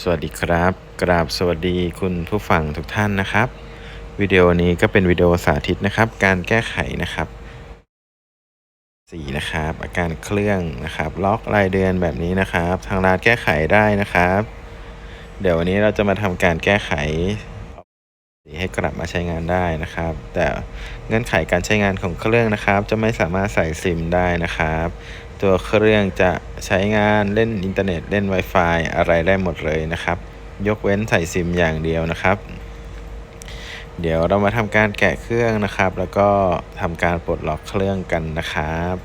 สวัสดีครับ กราบสวัสดีคุณผู้ฟังทุกท่านนะครับ วิดีโอนี้ก็เป็นวิดีโอสาธิตนะครับ การแก้ไขนะครับ4นะครับ อาการเครื่องนะครับ ล็อกรายเดือนแบบนี้นะครับ ทางร้านแก้ไขได้นะครับ เดี๋ยววันนี้เราจะมาทำการแก้ไขให้กลับมาใช้งานได้นะครับ แต่เงื่อนไขการใช้งานของเครื่องนะครับ จะไม่สามารถใส่ซิมได้นะครับ ตัวเครื่องจะใช้งานเล่นอินเทอร์เน็ตเล่น Wi-Fi อะไรได้หมดเลยนะครับ ยกเว้นใส่ซิมอย่างเดียวนะครับ เดี๋ยวเรามาทำการแกะเครื่องนะครับ แล้วก็ทำการปลดล็อกเครื่องกันนะครับ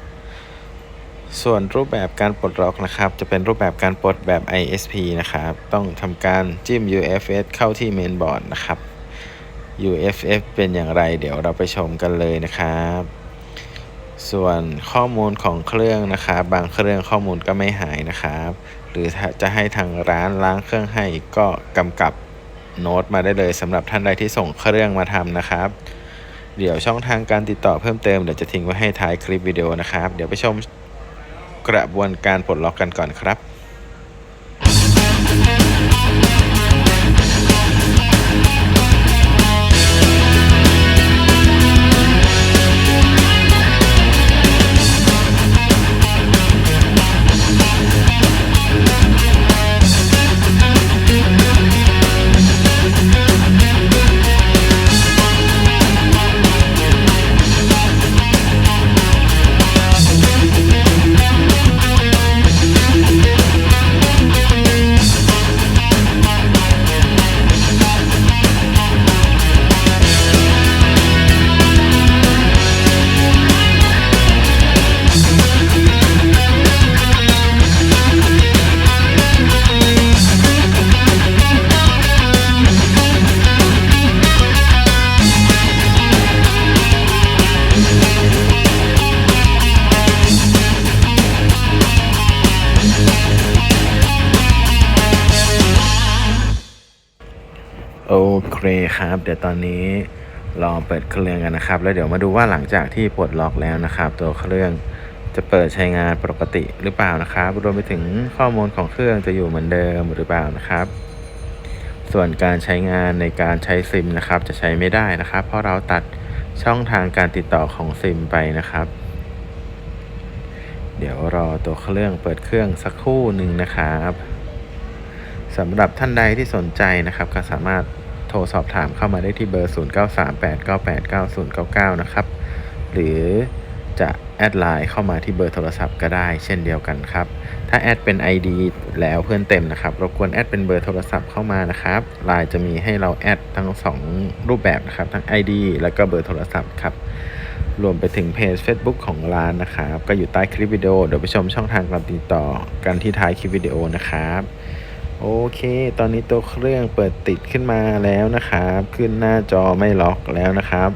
ส่วนรูปแบบการปลดล็อกนะครับ จะเป็นรูปแบบการปลดแบบ ISP นะครับ ต้องทำการจิ้ม UFS เข้าที่เมนบอร์ดนะครับ UFF เป็นอย่างไร เดี๋ยวเราไปชมกันเลยนะครับ ส่วนข้อมูลของเครื่องนะครับบางเครื่องข้อมูลก็ไม่หายนะครับ หรือจะให้ทางร้านล้างเครื่องให้ก็กำกับโน้ตมาได้เลยสำหรับท่านใดที่ส่งเครื่องมาทำนะครับ เดี๋ยวช่องทางการติดต่อเพิ่มเติมเดี๋ยวจะทิ้งไว้ให้ท้ายคลิปวิดีโอนะครับ เดี๋ยวไปชมกระบวนการปลดล็อกกันก่อนครับ โอเคครับ เดี๋ยวตอนนี้ลองเปิดเครื่องกันนะครับ แล้วเดี๋ยวมาดูว่าหลังจากที่ปลดล็อกแล้วนะครับ ตัวเครื่องจะเปิดใช้งานปกติหรือเปล่านะครับรวมไปถึงข้อมูลของเครื่องจะอยู่เหมือนเดิมหรือเปล่านะครับ ส่วนการใช้งานในการใช้ซิมนะครับ จะใช้ไม่ได้นะครับ เพราะเราตัดช่องทางการติดต่อของซิมไปนะครับ เดี๋ยวรอตัวเครื่องเปิดเครื่องสักครู่หนึ่งนะครับสำหรับท่านใดที่สนใจนะครับ ก็สามารถ โทรสอบถามเข้ามาได้ที่เบอร์ 0938989099 นะครับ หรือจะแอดไลน์เข้ามาที่เบอร์โทรศัพท์ก็ได้เช่นเดียวกันครับ ถ้าแอดเป็น ID แล้วเพื่อนเต็มนะครับ รบกวนแอดเป็นเบอร์โทรศัพท์เข้ามานะครับไลน์จะมีให้เราแอดทั้ง 2 รูปแบบนะครับ ทั้ง ID แล้วก็เบอร์โทรศัพท์ครับ รวมไปถึงเพจ Facebook ของร้านนะครับ ก็อยู่ใต้คลิปวิดีโอ เดี๋ยวไปชมช่องทางการติดต่อกันที่ท้ายคลิปวิดีโอนะครับ โอเค ตอนนี้ตัวเครื่องเปิดติดขึ้นมาแล้วนะครับ ขึ้นหน้าจอไม่ล็อกแล้วนะครับ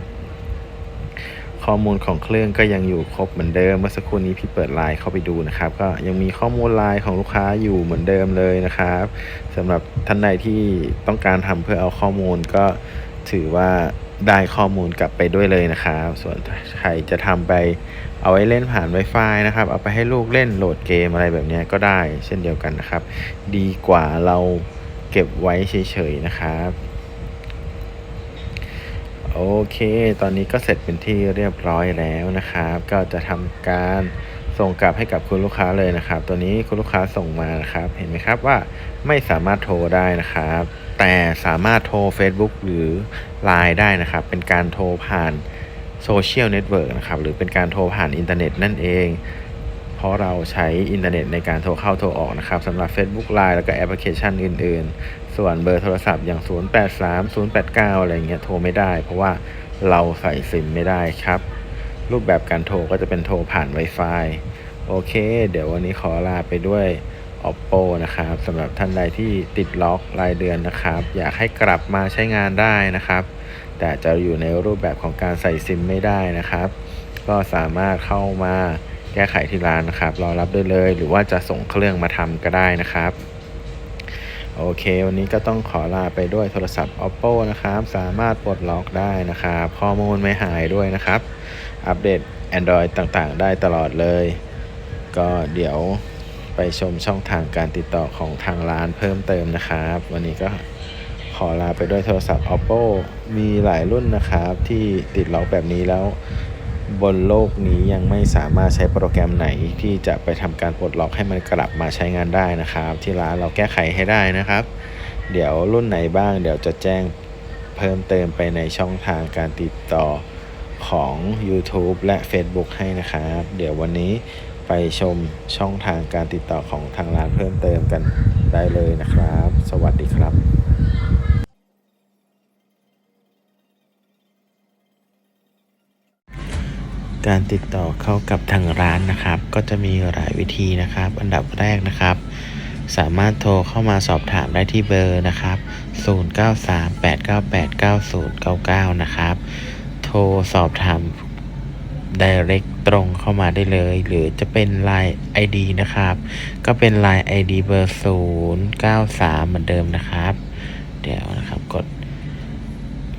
ข้อมูลของเครื่องก็ยังอยู่ครบเหมือนเดิม เมื่อสักครู่นี้พี่เปิดไลน์เข้าไปดูนะครับ ก็ยังมีข้อมูลไลน์ของลูกค้าอยู่เหมือนเดิมเลยนะครับสำหรับท่านใดที่ต้องการทำเพื่อเอาข้อมูลก็ถือว่า ได้ข้อมูลกลับไปด้วยเลยนะครับ ส่วนใครจะทำไปเอาไว้เล่นผ่าน Wi-Fi นะครับ เอาไปให้ลูกเล่นโหลดเกมอะไรแบบนี้ก็ได้ เช่นเดียวกันนะครับ ดีกว่าเราเก็บไว้เฉยๆนะครับโอเค ตอนนี้ก็เสร็จเป็นที่เรียบร้อยแล้วนะครับ ก็จะทำการส่งกลับให้กับคุณลูกค้าเลยนะครับ ตัวนี้คุณลูกค้าส่งมานะครับ เห็นไหมครับว่าไม่สามารถโทรได้นะครับ แต่สามารถโทร Facebook หรือ Line ได้นะครับ เป็นการโทรผ่านโซเชียลเน็ตเวิร์กนะครับ หรือเป็นการโทรผ่านอินเทอร์เน็ตนั่นเอง เพราะเราใช้อินเทอร์เน็ตในการโทรเข้าโทรออกนะครับสำหรับ Facebook Line แล้วก็แอปพลิเคชันอื่น ๆ ส่วนเบอร์โทรศัพท์อย่าง 083 089 อะไรเงี้ยโทรไม่ได้ เพราะว่าเราใส่ซิมไม่ได้ครับ รูปแบบการโทรก็จะเป็นโทรผ่าน Wi-Fi โอเค เดี๋ยววันนี้ขอลาไปด้วย Oppo นะครับสำหรับท่านใดที่ติดล็อกรายเดือนนะครับ อยากให้กลับมาใช้งานได้นะครับ แต่จะอยู่ในรูปแบบของการใส่ซิมไม่ได้นะครับ ก็สามารถเข้ามาแก้ไขที่ร้านนะครับ รอรับได้เลย หรือว่าจะส่งเครื่องมาทำก็ได้นะครับ โอเค วันนี้ก็ต้องขอลาไปด้วยโทรศัพท์ oppo นะครับ สามารถปลดล็อกได้นะครับ ข้อมูลไม่หายด้วยนะครับ อัปเดต android ต่างๆ ได้ตลอดเลย ก็เดี๋ยว ไปชมช่องทางการติดต่อของทางร้านเพิ่มเติมนะครับ วันนี้ก็ขอลาไปด้วยโทรศัพท์ oppo มีหลายรุ่นนะครับ ที่ติดล็อกแบบนี้แล้วบนโลกนี้ยังไม่สามารถใช้โปรแกรมไหนที่จะไปทำการปลดล็อกให้มันกลับมาใช้งานได้นะครับ ที่ร้านเราแก้ไขให้ได้นะครับ เดี๋ยวรุ่นไหนบ้าง เดี๋ยวจะแจ้งเพิ่มเติมไปในช่องทางการติดต่อของ YouTube และ Facebook ให้นะครับ เดี๋ยววันนี้ ไปชมช่องทางการติดต่อของทางร้านเพิ่มเติมกันได้เลยนะครับ สวัสดีครับการติดต่อเข้ากับทางร้านนะครับ ก็จะมีหลายวิธีนะครับ อันดับแรกนะครับ สามารถโทรเข้ามาสอบถามได้ที่เบอร์นะครับ 0938989099 นะครับ โทรสอบถาม direct ตรงเข้ามาได้เลย หรือจะเป็น Line ID นะครับ ก็เป็น Line ID เบอร์ 093 เหมือนเดิมนะครับ เดี๋ยวนะครับกด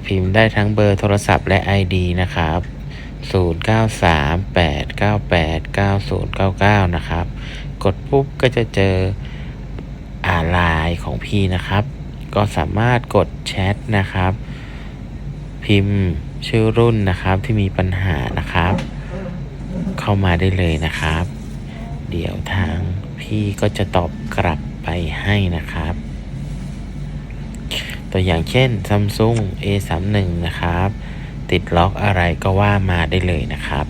พิมพ์ได้ทั้งเบอร์โทรศัพท์และ ID นะครับ 0938989099 นะครับ กดปุ๊บก็จะเจออาไลน์ของพี่นะครับ ก็สามารถกดแชทนะครับ พิมพ์ ชื่อรุ่นนะครับที่มีปัญหานะครับ เข้ามาได้เลยนะครับ เดี๋ยวทางพี่ก็จะตอบกลับไปให้นะครับ ตัวอย่างเช่น Samsung A31 นะครับ ติดล็อกอะไรก็ว่ามาได้เลยนะครับ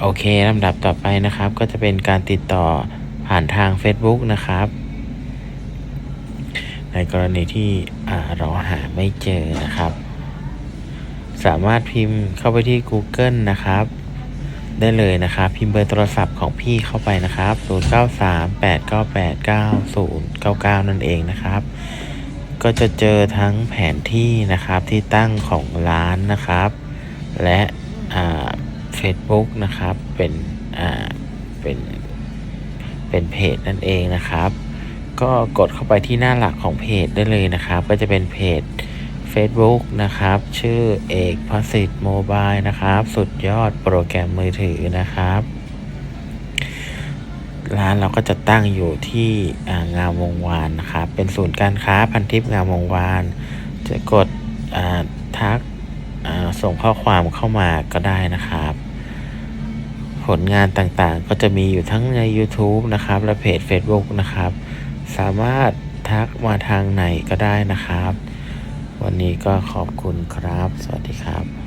โอเคลำดับต่อไปนะครับ ก็จะเป็นการติดต่อผ่านทาง Facebook นะครับ ในกรณีที่เราหาไม่เจอนะครับ สามารถพิมพ์เข้าไปที่ Google นะครับ ได้เลยนะครับ พิมพ์เบอร์โทรศัพท์ของพี่เข้าไปนะครับ 0938989099 นั่นเองนะครับ ก็จะเจอทั้งแผนที่นะครับที่ตั้งของร้านนะครับ และอ่า Facebook นะครับเป็นเป็นเป็นเพจนั่นเองนะครับ ก็กดเข้าไปที่หน้าหลักของเพจได้เลยนะครับ ก็จะเป็นเพจ Facebook นะครับ ชื่อเอกพสิทธิ์โมบายนะครับ สุดยอดโปรแกรมมือถือนะครับ ร้านเราก็จะตั้งอยู่ที่งามวงวานนะครับ เป็นศูนย์การค้าพันทิพย์งามวงวาน จะกดทักส่งข้อความเข้ามาก็ได้นะครับ ผลงานต่างๆ ก็จะมีอยู่ทั้งใน YouTube นะครับ และเพจ Facebook นะครับ สามารถทักมาทางไหนก็ได้นะครับ วันนี้ก็ขอบคุณครับ สวัสดีครับ